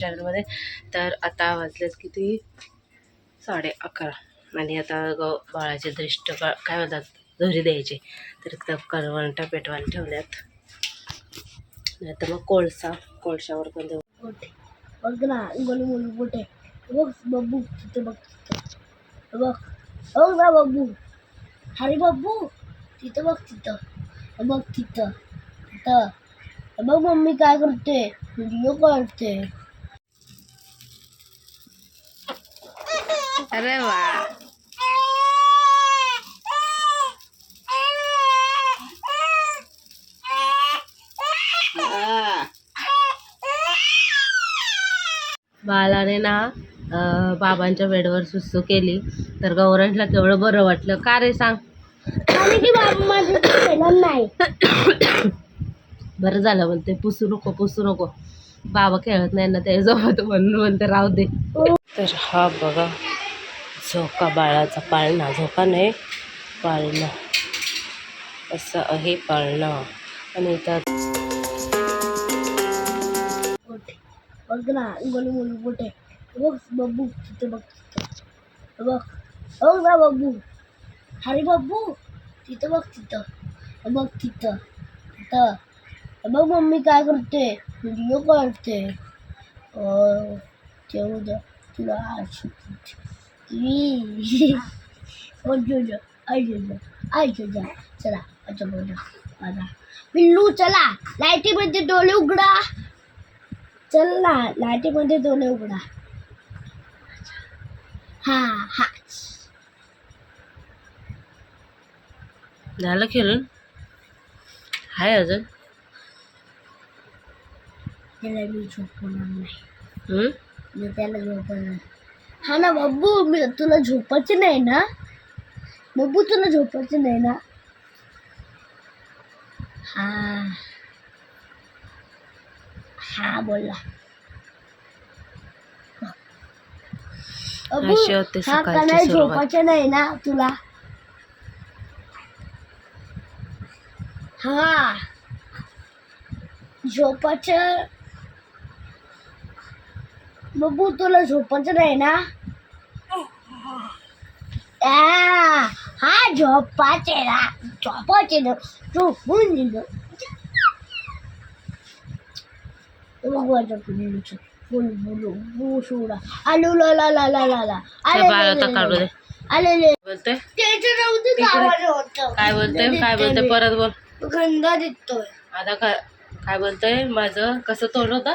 चॅनलमध्ये. तर आता वाजलेत किती? साडे अकरा. आणि आता ग बाळाचे दृष्ट का काय म्हणतात? घरी द्यायचे. तर इथं करवंटा पेटवायला ठेवल्यात. नाही तर मग कोळसा कोळशावर पण देऊ. बघ ना गोलू मोलू गोटे बघ बब्बू. तिथे बघ तिथं. बघ. बघ ना बब्बू. अरे बब्बू. तिथं बघ तिथं. बघ हो तिथं. तिथं. बघ मम्मी काय करते? व्हिडिओ काढते. अरे वा. बालाने ना बाबांच्या बेडवर सुसू केली तर गौरांशला केवढं बरं वाटलं. का रे सांग? आणि की बाबा माझं केलं नाही. बरं झालं म्हणते पुसू नको पुसू नको. बाबा खेळत नाही ना त्याच्यासोबत म्हणून म्हणते राहू दे. तर हा बघा झोका बाळाचा पाळणा. झोका नाही पाळणा. असं आहे पाळणा. आणि त्यात बघ ना गोलू गोलू गोटे बघ बब्बू तिथे बघ तिथं. बघ बघ ना बब्बू. अरे बब्बू तिथं बघ तिथं. बघ तिथं. तिथं. बघ मम्मी काय करते. व्हिडिओ काढते. तेवढं तुला आज तुम्ही अजून अजून अजून चला अच्छा बोला आता पिल्लू चला लाईटीमध्ये डोळे उघडा. चल ना लाईटीमध्ये डोळे उघडा. हा हा. झालं खेळून? हाय अजून? त्याला मी झोपवणार नाही? मी त्याला झोपवणार हा ना बब्बू मी तुला झोपायचे नाही ना? बब्बू तुला झोपायचे नाही ना? हा. हा बोलला. बब्बू, अशी होते हा सकाळची सुरुवात. झोपायचे नाही ना तुला? हा. झोपाचं बब्बू तुला झोपायचं नाही ना? हा झोपाचे ना झोपाचे ना झोपून दिलं बघू आता पिल्लूचं बोल बोलू बो सोडा. आलो ला ला ला ला ला ला. त्या बाळा आता काढू दे. आले ले बोलतोय? त्याचं राहू दे इकडे. आवाज होतं. काय बोलतोय? काय बोलतोय? परत बोल. गंगा दिसतोय आता काय काय बोलतोय? माझं कसं तोंड होतं?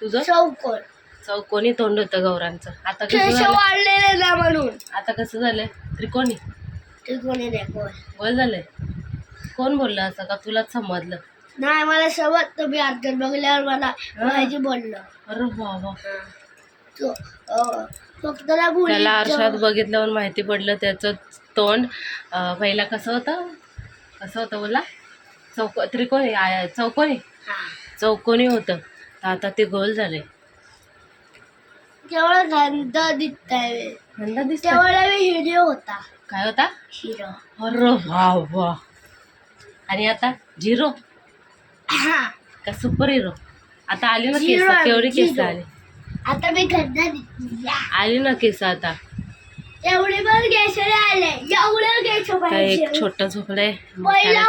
तुझं? चौकोन चौकोनी तोंड होतं गौरांचं? आता कसं केस झालं? वाढलेले ना म्हणून. आता कसं झालंय त्रिकोणी. ते कोणी दाखव बोल झालंय. कोण बोललं असं का तुलाच समजलं? नाही मला सवत तुम्ही अर्जन बघल्यावर मला माहिती बोललं. अरे तो अं, फक्त ना त्याला आरशात बघितल्यावर माहिती पडलं त्याचं तोंड अं, पहिला कसं होतं? कसं होतं बोला चौक त्रिकोणी आय- चौकोनी चौकोनी होतं. तर आता ते गोल झाले तेवढं गंध दिसतंय. अंदा दिसत तेवढा मी हिरो होता. काय होता? हिरो अरे वा वा. आणि आता? झिरो? हा. का सुपर हिरो आता आली ना केस Zero केवढी केस zero. आली? आता मी गंध दिसली आली ना केस आता. एक छोटं झोपलंय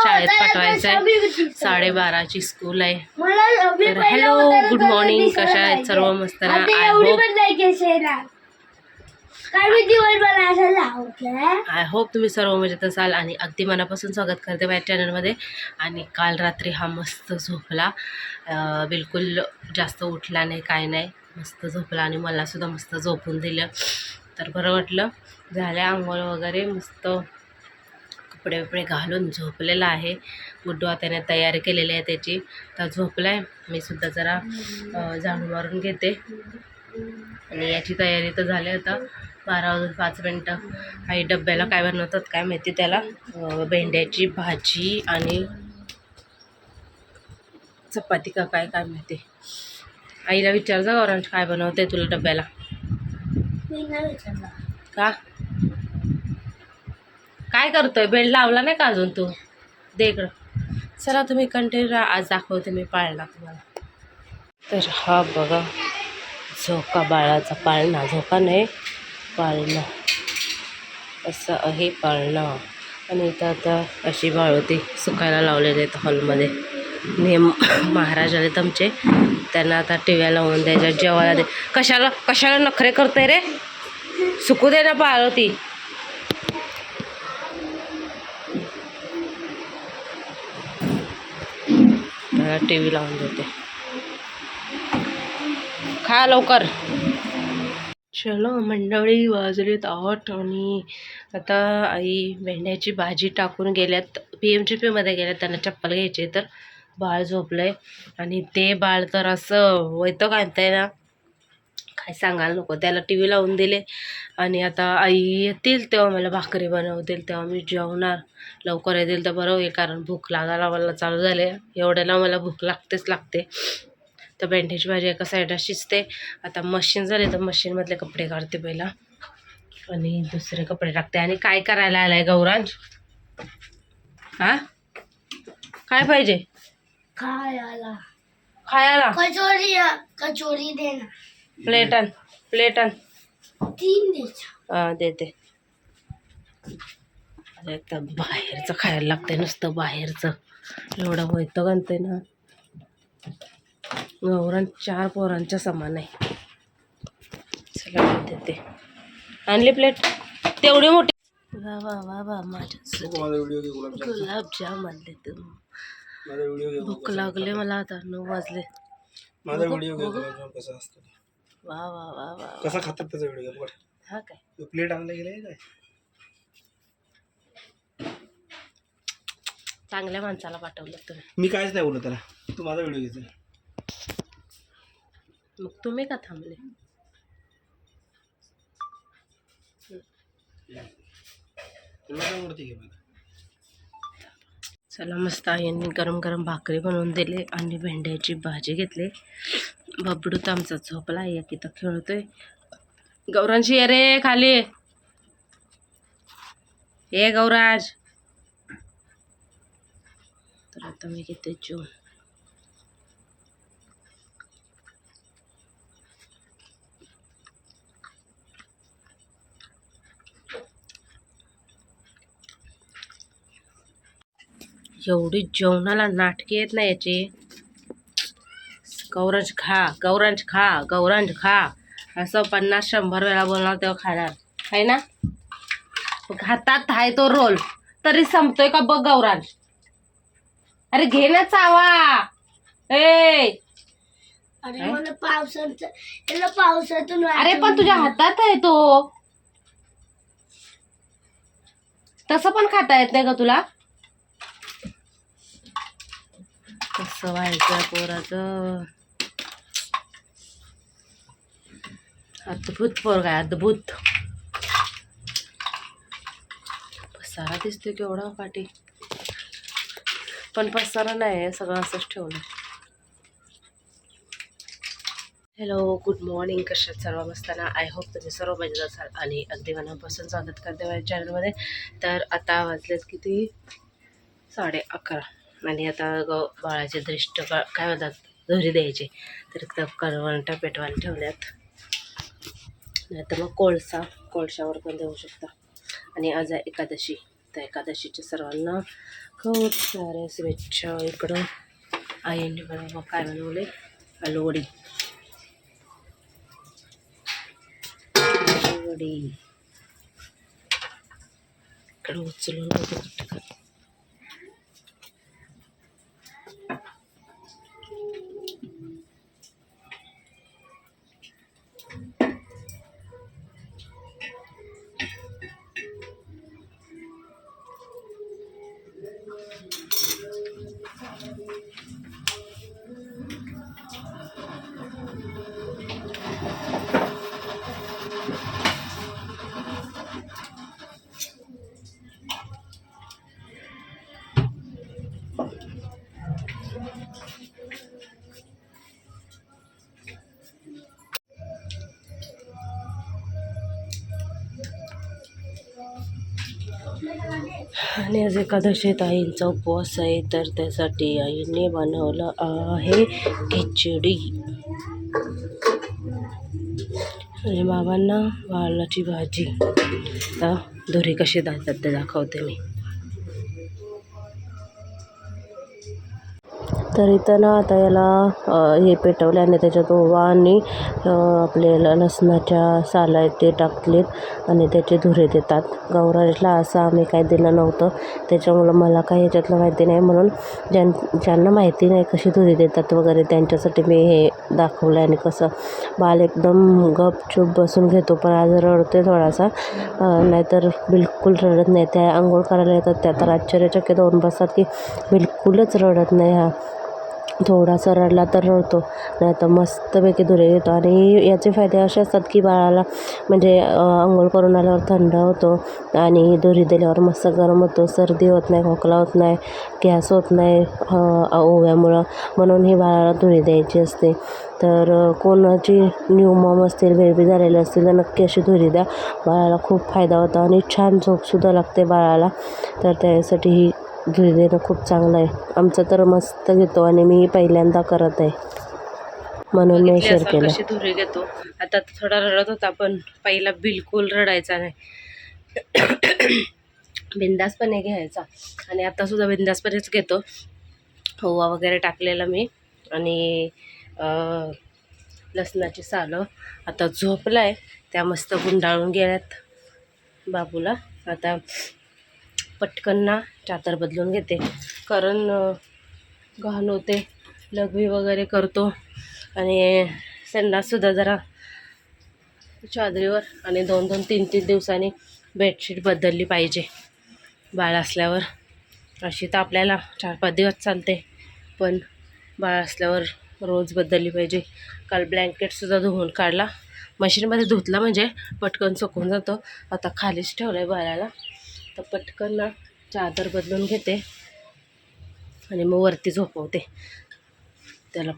शाळेत पाठवायचंय. साडेबाराची स्कूल आहे. मला मी तर पहिला hello, होता ना good तसं morning. दिसलं कशा आहेत. सर्व मस्त आय होप तुम्ही सर्व मजेत असाल आणि अगदी मनापासून स्वागत करते माझ्या चॅनलमध्ये आणि काल रात्री हा मस्त झोपला. बिलकुल जास्त उठला नाही काय नाही. मस्त झोपला आणि मलासुद्धा मस्त झोपून दिलं. तर बरं वाटलं. झाल्या आंघोळ वगैरे मस्त कपडे बिपडे घालून झोपलेला आहे. गुड्डू त्याने तयारी केलेली आहे त्याची. तर झोपला आहे मी सुद्धा जरा जाणून झाडू मारून घेते. आणि याची तयारी तर झाली आता. बारा वाजून पाच मिनटं. आई डब्याला काय बनवतात काय माहिती त्याला? भेंड्याची भाजी आणि चपाती का काय काय माहिती. आईला विचार जा ऑरेंज काय बनवते तुला डब्याला. मी नाही का? काय करतोय? बेल्ट लावला नाही का अजून तू? दे इकडं. चला तुम्ही कंटिन्यू आज दाखवते मी पाळला तुम्हाला. तर हा बघा झोका बाळाचा पाळणा. झोका नाही पाळणा. असं आहे पाळणा. आणि इथं आता अशी बाळोती सुकायला लावलेली आहेत हॉलमध्ये. नेम महाराज तुमचे आमचे. त्यांना आता टिव्या लावून द्यायच्या जेवायला दे. कशाला कशाला नखरे करते रे? सुकू दे ना पाळ त्याला टी व्ही लावून देते. खा लवकर. चलो मंडळी वाजलेत आठ आणि आता आई भेंड्याची भाजी टाकून गेल्यात. पी एम जी पीमध्ये गेल्यात त्यांना चप्पल घ्यायची तर. बाळ झोपलंय. आणि ते बाळ तर असं वैतं काढताय ना. काय सांगायला नको. त्याला टी व्ही लावून दिले. आणि आता आई येतील तेव्हा मला भाकरी बनवतील तेव्हा मी जेवणार. लवकर येतील तर बरं होईल कारण भूक लागायला मला चालू झाले. एवढ्याला मला भूक लागतेच लागते. तर भेंडीची भाजी एका साईडला शिजते. आता मशीन झाली तर मशीनमधले कपडे काढते पहिला. आणि दुसरे कपडे टाकते. आणि काय करायला आलाय गौरांज हां? काय पाहिजे? काय आला खायला? कचोरी कचोरी दे ना प्लेट आण प्लेट आण तीन द्यायच्या. देते. अरे तर बाहेरचं खायला लागतंय नुसतं बाहेरचं. एवढं होतं गणतंय ना. गौरान चार पोरांच्या समान आहे. चला देते. आणली प्लेट? तेवढी मोठी. वा वा वा वा माझ्या गुलाबजाम आणले तर माझा व्हिडिओ घे भूक लागले मला आता नऊ वाजले. माझा व्हिडिओ कसा असतो वा वा वा वा कसा खातात त्याचा व्हिडिओ बघ. हा काय? तो प्लेट आणला गेलाय काय? चांगल्या माणसाला पाठवलं तुम्ही. मी कायच नाही बोलत त्याला. तू माझा व्हिडिओ घ्यायचा मग तुम्ही का थांबले? तुला काय आवडते घे मला चला मस्त आईंनी गरम गरम भाकरी बनवून दिले आणि भेंड्याची भाजी घेतली. बबडू तर आमचा झोपला आहे की तर खेळतोय. गौरांशी ये रे खाली. ये गौराज. तर आता मी घेते जेवण. एवढी जेवणाला नाटकी येत नाही याची. गौरांज खा गौरांज खा गौरांज खा. असं पन्नास शंभर वेळा बोलणार तेव्हा खाणार. आहे ना? हातात आहे तो रोल. तरी संपतोय का बघ गौरांज. अरे घे ना चावा. ए! अरे मला पावसाचं त्याला पावसातून अरे पण तुझ्या हातात आहे तो. तसं पण खाता येत नाही का तुला? कसं व्हायचं पोराचं? अद्भुत पोरगा आहे अद्भुत. पसारा दिसतोय केवढा पाठी पण पसारा नाही सगळं असंच ठेवलं हॅलो गुड मॉर्निंग कशात सर्व? बसताना आय होप तुम्ही सर्व मजेत असाल आणि अगदी मनापासून स्वागत करते माझ्या चॅनलमध्ये तर आता वाजलेत किती? साडे अकरा. आणि आता ग बाळाचे दृष्ट बाळ काय म्हणतात दोरी द्यायचे. तर करवंटा पेटवायला ठेवल्यात. नाही तर मग कोळसा कोळशावर पण देऊ शकता. आणि आज आहे एकादशी. तर एकादशीच्या सर्वांना खूप साऱ्या शुभेच्छा इकडं आईंनी बनव काय बनवले? आलूवडी आलूवडी इकडं उचलून आणि आज एकादशीत आईंचा उपवास आहे तर त्यासाठी आईने बनवलं आहे खिचडी. आणि बाबांना वालाची भाजी. आता दोरी कशी दातात ते दाखवते मी. तर इथं ना आता याला अ, हे पेटवल्याने त्याच्यात ओवा आणि आपल्याला लसणाच्या साला आहेत ते टाकलेत आणि त्याचे धुरे देतात. गौराजला असं आम्ही काय दिलं नव्हतं. त्याच्यामुळं मला काही ह्याच्यातलं माहिती नाही. म्हणून ज्यां ज्यांना माहिती नाही कशी धुरे देतात वगैरे त्यांच्यासाठी मी हे दाखवलं आणि कसं बाल एकदम गपचूप बसून घेतो. पण आज रडते थोडासा. नाहीतर बिलकुल रडत नाही. त्या आंघोळ करायला येतात. त्या तर आश्चर्यचकित होऊन बसतात की बिलकुलच रडत नाही हा. थोडासा रडला तर रडतो. नाही तर मस्तपैकी धुरे घेतो. आणि याचे फायदे असे असतात की बाळाला म्हणजे आंघोळ करून आल्यावर थंड होतो आणि धुरी दिल्यावर मस्त गरम होतो. सर्दी होत नाही खोकला होत नाही गॅस होत नाही ओव्यामुळं. म्हणून ही बाळाला धुरी द्यायची असते. तर कोणाची न्यू मॉम असतील बेबी झालेले असतील तर नक्की अशी धुरी द्या. बाळाला खूप फायदा होतो आणि छान झोपसुद्धा लागते बाळाला. तर त्यासाठी ही देणं खूप चांगलं आहे. आमचं तर मस्त घेतो आणि मी पहिल्यांदा करत आहे. म्हणून मी शेअर केलं धुरी घेतो? आता थोडा रडत होता पण पहिला बिलकुल रडायचा नाही. बिंदासपणे घ्यायचा. आणि आता सुद्धा बिंदासपणेच घेतो. ओवा वगैरे टाकलेला मी. आणि लसणाची सालं. आता झोपला आहे त्या मस्त गुंडाळून गेल्यात बाबूला. आता पटकन ना चादर बदलून घेते. कारण घाण होते. लघवी वगैरे करतो. आणि संडाससुद्धा जरा चादरीवर आणि दोन दोन तीन तीन दिवसांनी बेडशीट बदलली पाहिजे. बाळ असल्यावर. अशी तर आपल्याला चार पाच दिवस चालते. पण बाळ असल्यावर रोज बदलली पाहिजे. काल ब्लँकेटसुद्धा धुवून काढला. मशीनमध्ये धुतला म्हणजे पटकन सुकून जातो. आता खालीच ठेवलं आहे बाळाला. तर पटकन ना चादर बदलून घेते आणि मग वरती झोपवते. त्याला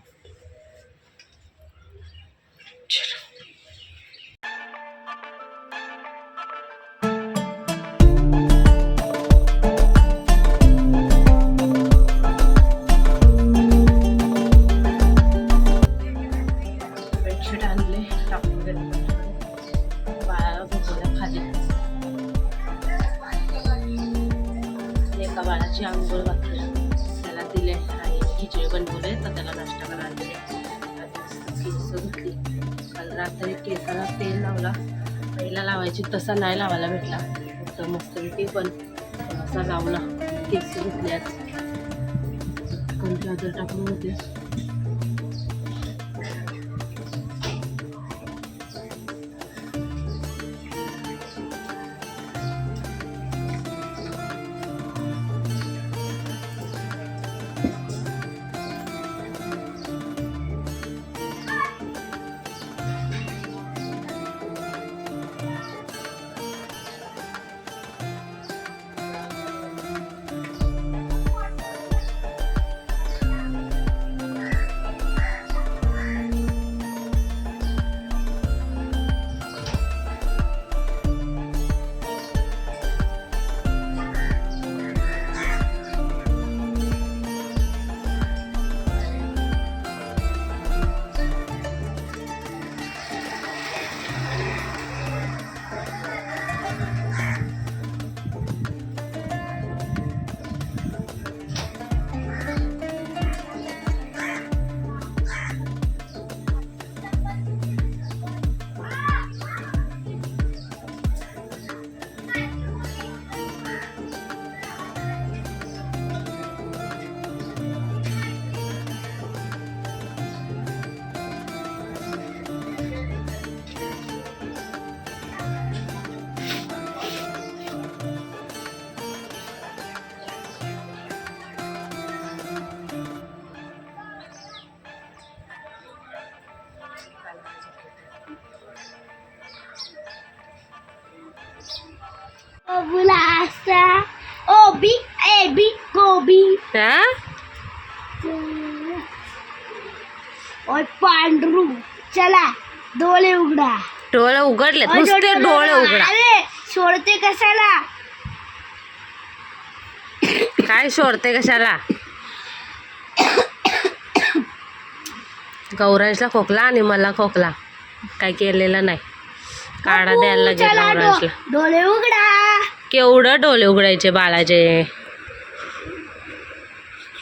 उघडलेत नुसते डोळे उघडा. सोडते कशाला? काय सोडते कशाला? गौराजला खोकला आणि मला खोकला. काय केलेलं नाही. काढा द्यायला लागेल गौरांशला. डोळे उघडा. केवढं डोले उघडायचे बाळाचे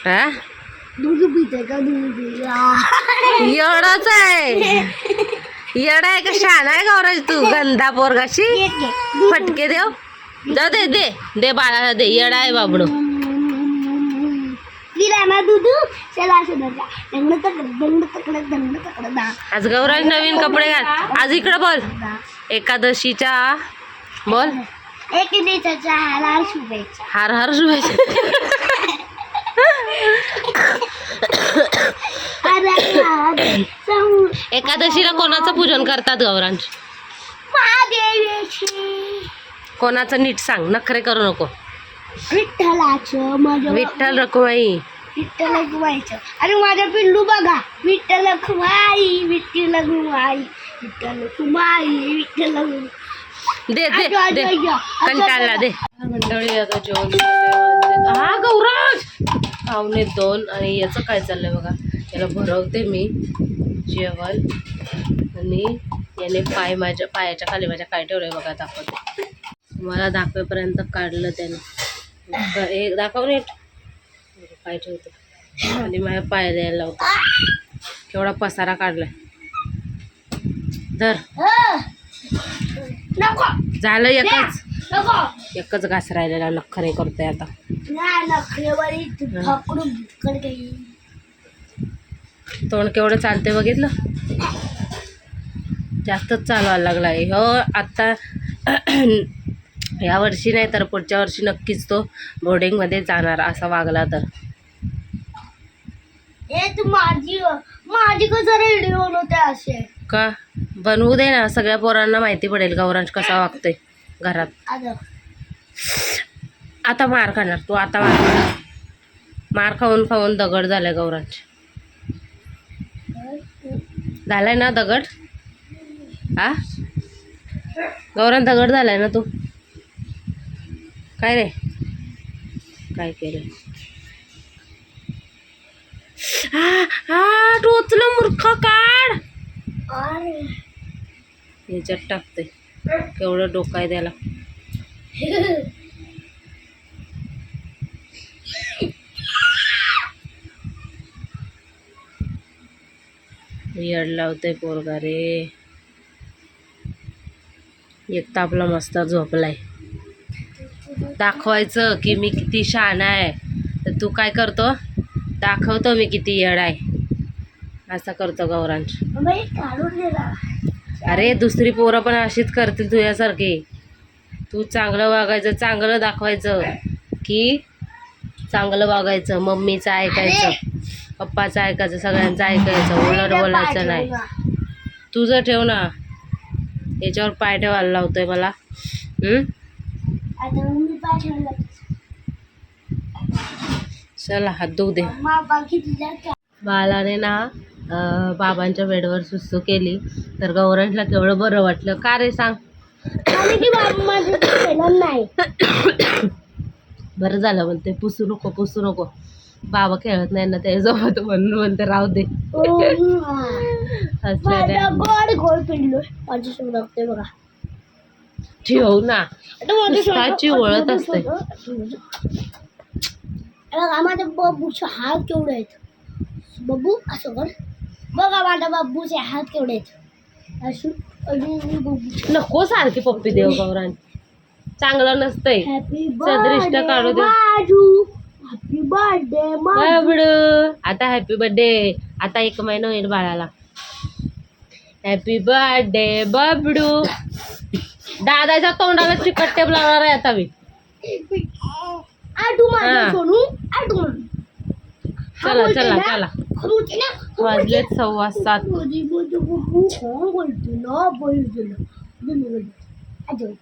हा? एवढाच आहे. येडा आहे का शान आहे गौराज तू? गंधा पोरगाशी फटके देव. जाऊ दे दे. दे बाळाला दे. येडा आहे बाबडू. आज गौराज नवीन कपडे घाल. आज इकडं बोल. एकादशीच्या बोल. हार शुभेच्छा. हार हार शुभेच्छा. एकादशीला कोणाचं पूजन करतात गौरांश महादेवीची. कोणाचं नीट सांग नखरे करू नको. विठ्ठलाचं माझ्या विठ्ठल रखुमाई. विठ्ठल रखुमाईचं. आणि माझा पिल्लू बघा. विठ्ठल रखुमाई विठ्ठल रखुमाई विठ्ठल रखुमाई विठ्ठल. दे दे दे. कंटाळला दे. मंडळी आता जेवण. हा गौराज! पावणे दोन आणि याचं काय चाललंय बघा. याला भरवते मी जेवण. आणि याने पाय माझ्या पायाच्या खाली माझ्या काय ठेवलंय बघा दाखवते. मला दाखवेपर्यंत काढलं त्याने. एक दाखव नीट. पाय ठेवतो. आणि माझ्या पाय द्यायला लावतो. केवढा पसारा काढलाय. धर. झालं एकच. एकच घास राहिलेला नखरे करतोय आता नाही नखरेवारी तू पकडून भुक्कड काही तोंड केवढं चालते बघितलं? जास्तच चालवायला लागला आहे. हो आत्ता या वर्षी नाही तर पुढच्या वर्षी नक्कीच तो बोर्डिंगमध्ये जाणार असा वागला तर. माझी माझी असे का? बनवू दे ना सगळ्या पोरांना माहिती पडेल गौरांश कसा वागतोय घरात. आता. आता मार खाणार तू आता मार खाणार. मार खाऊन खाऊन दगड झालाय गौरांश झालाय ना दगड? आ गौरान दगड झालाय ना तू? काय रे? काय केलं? हा हा टोचलं मूर्ख काढ! अरे. याच्यात टाकते केवढं डोकं आहे त्याला येड लावते पोरगा रे. एक तर आपला मस्त झोपलाय. दाखवायचं की मी किती शहाण आहे. तर तू काय करतो? दाखवतो मी किती येड आहे. असा करतो गौरांश. ना अरे दुसरी पोरं पण अशीच करतील तुझ्यासारखी. तू चांगलं वागायचं चांगलं दाखवायचं. की चांगलं वागायचं मम्मीचं ऐकायचं. पप्पाचं ऐकायचं सगळ्यांचं ऐकायचं उलट बोलायचं नाही. तुझं ठेव ना. याच्यावर पाय ठेवायला लावतोय मला. हं? चला हात धुऊ दे. बालाने ना बाबांच्या बेडवर सुसू केली. तर गौरांशला केवढं बरं वाटलं. का रे सांग? बरं झालं म्हणते. पुसू नको पुसू नको. बाबा खेळत नाही ना त्याच्यासोबत म्हणून म्हणते राहू दे. गोड गोड लागते बघा. ठेव ना. नुसताची वळत असते. माझ्या बाबूचे हात केवढे आहेत. बाबू असं कर. बघा माझ्या बाबूचे हात केवढे आहेत. अजून नको सारखी पप्पी देव गौरान चांगलं नसतंय. बर्थडे काढू दे. हॅपी बर्थडे बाबडू आता हॅपी बर्थडे आता एक महिना होईल बाळाला. हॅपी बर्थडे बबडू. दादाच्या तोंडाला चिकट टेप लावणार आहे आता मी. आटू माझं हा. सोनू? आटू म्हणून चला चला? चला. वाजलेत सव्वा सात. बोलते ना, बोलते ना. बोलते, बोलते. आजो. तर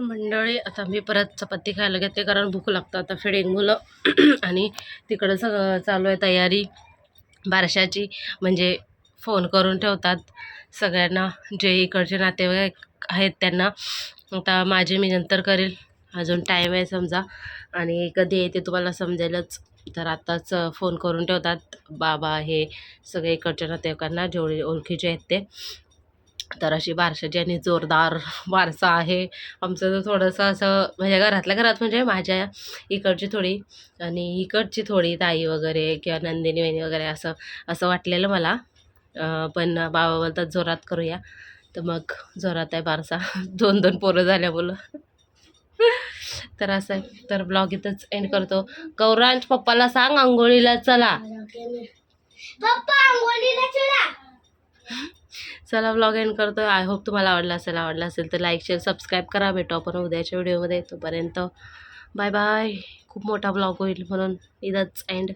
मंडळी आता मी परत चपाती खायला घेते कारण भूक लागतं. आता फिडिंग मुलं आणि तिकडं सगळं चालू आहे तयारी. बारशाची म्हणजे फोन करून ठेवतात सगळ्यांना. जे इकडचे नातेवाईक आहेत त्यांना. आता माझे मी नंतर करेल. अजून टाईम आहे समजा. आणि कधी आहे ते तुम्हाला समजेलच. तर आत्ताच फोन करून ठेवतात. बाबा हे सगळे इकडच्या नातेवाईकांना जेवढे ओळखीचे आहेत ते. तर अशी बारशाची आणि जोरदार बारसा आहे. आमचं तर थोडंसं असं म्हणजे घरातल्या घरात म्हणजे माझ्या इकडची थोडी आणि इकडची थोडी ताई वगैरे किंवा नंदिनी वहिनी वगैरे असं असं वाटलेलं मला. पण बाबा बोलतात जोरात करूया. तर मग जोरात आहे बारसा. दोन दोन पोरं झाल्यामुळं तर असं आहे. तर ब्लॉग इथंच एंड करतो. गौरांश पप्पाला सांग आंघोळीला चला. पप्पा आंघोळीला चला. चला ब्लॉग एंड करतो आय होप तुम्हाला आवडला असेल आवडला असेल तर लाईक शेअर सबस्क्राईब करा. भेटू आपण उद्याच्या व्हिडिओमध्ये तोपर्यंत बाय बाय खूप मोठा ब्लॉग होईल म्हणून. इदच एंड